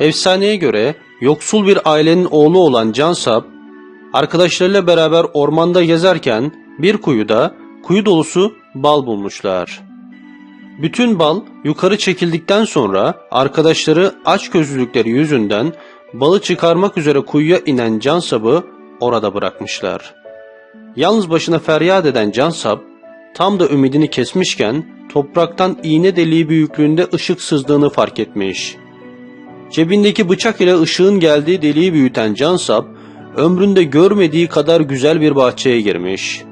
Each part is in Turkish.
Efsaneye göre yoksul bir ailenin oğlu olan Cansap, arkadaşlarıyla beraber ormanda gezerken bir kuyuda kuyu dolusu bal bulmuşlar. Bütün bal yukarı çekildikten sonra arkadaşları açgözlülükleri yüzünden balı çıkarmak üzere kuyuya inen Cansap'ı orada bırakmışlar. Yalnız başına feryat eden Cansap tam da ümidini kesmişken topraktan iğne deliği büyüklüğünde ışık sızdığını fark etmiş. Cebindeki bıçak ile ışığın geldiği deliği büyüten Cansap ömründe görmediği kadar güzel bir bahçeye girmiş.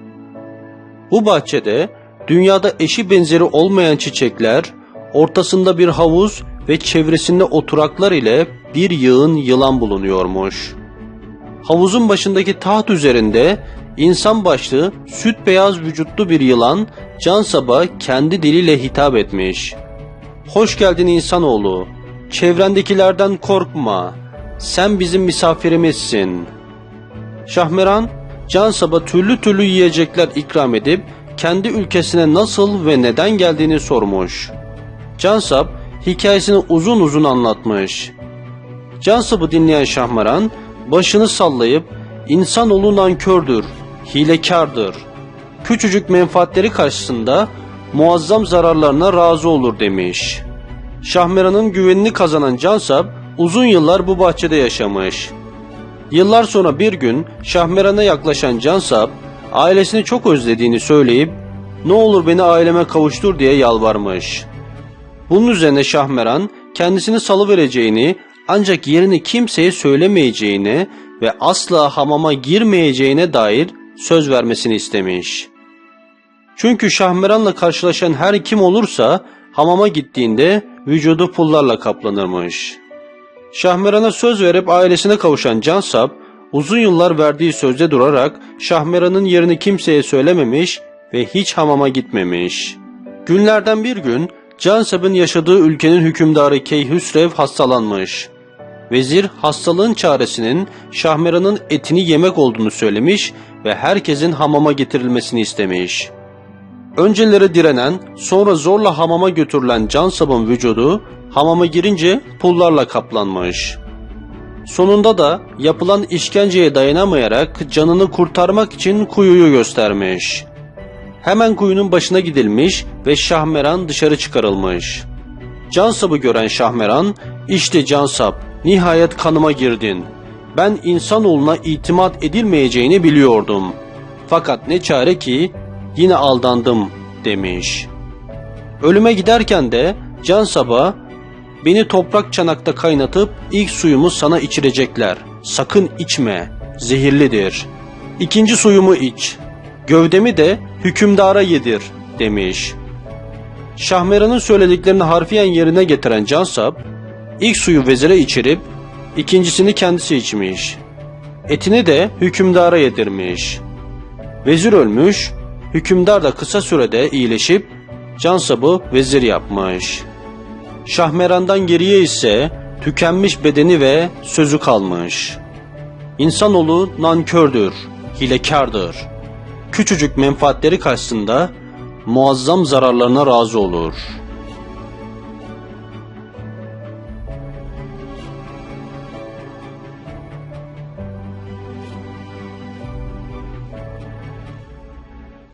Bu bahçede dünyada eşi benzeri olmayan çiçekler, ortasında bir havuz ve çevresinde oturaklar ile bir yığın yılan bulunuyormuş. Havuzun başındaki taht üzerinde insan başlı süt beyaz vücutlu bir yılan Cansap'a kendi diliyle hitap etmiş. Hoş geldin insanoğlu. Çevrendekilerden korkma. Sen bizim misafirimizsin. Şahmeran, Cansap'a türlü türlü yiyecekler ikram edip kendi ülkesine nasıl ve neden geldiğini sormuş. Cansap hikayesini uzun uzun anlatmış. Cansap'ı dinleyen Şahmeran başını sallayıp insanoğlu nankördür, hilekardır. Küçücük menfaatleri karşısında muazzam zararlarına razı olur demiş. Şahmeran'ın güvenini kazanan Cansap uzun yıllar bu bahçede yaşamış. Yıllar sonra bir gün Şahmeran'a yaklaşan Cansap ailesini çok özlediğini söyleyip ne olur beni aileme kavuştur diye yalvarmış. Bunun üzerine Şahmeran kendisini salıvereceğini ancak yerini kimseye söylemeyeceğine ve asla hamama girmeyeceğine dair söz vermesini istemiş. Çünkü Şahmeran'la karşılaşan her kim olursa hamama gittiğinde vücudu pullarla kaplanırmış. Şahmeran'a söz verip ailesine kavuşan Cansap uzun yıllar verdiği sözde durarak Şahmeran'ın yerini kimseye söylememiş ve hiç hamama gitmemiş. Günlerden bir gün Cansap'ın yaşadığı ülkenin hükümdarı Keyhüsrev hastalanmış. Vezir hastalığın çaresinin Şahmeran'ın etini yemek olduğunu söylemiş ve herkesin hamama getirilmesini istemiş. Önceleri direnen, sonra zorla hamama götürülen Cansap'ın vücudu hamama girince pullarla kaplanmış. Sonunda da yapılan işkenceye dayanamayarak canını kurtarmak için kuyuyu göstermiş. Hemen kuyunun başına gidilmiş ve Şahmeran dışarı çıkarılmış. Cansap'ı gören Şahmeran, işte Cansap, nihayet kanıma girdin. Ben insanoğluna itimat edilmeyeceğini biliyordum. Fakat ne çare ki yine aldandım demiş. Ölüme giderken de Cansap'a beni toprak çanakta kaynatıp ilk suyumu sana içirecekler. Sakın içme, zehirlidir. İkinci suyumu iç. Gövdemi de hükümdara yedir demiş. Şahmeran'ın söylediklerini harfiyen yerine getiren Cansap, ilk suyu vezire içirip ikincisini kendisi içmiş. Etini de hükümdara yedirmiş. Vezir ölmüş, hükümdar da kısa sürede iyileşip Cansap'ı vezir yapmış. Şahmeran'dan geriye ise tükenmiş bedeni ve sözü kalmış. İnsanoğlu nankördür, hilekardır. Küçücük menfaatleri karşısında muazzam zararlarına razı olur.''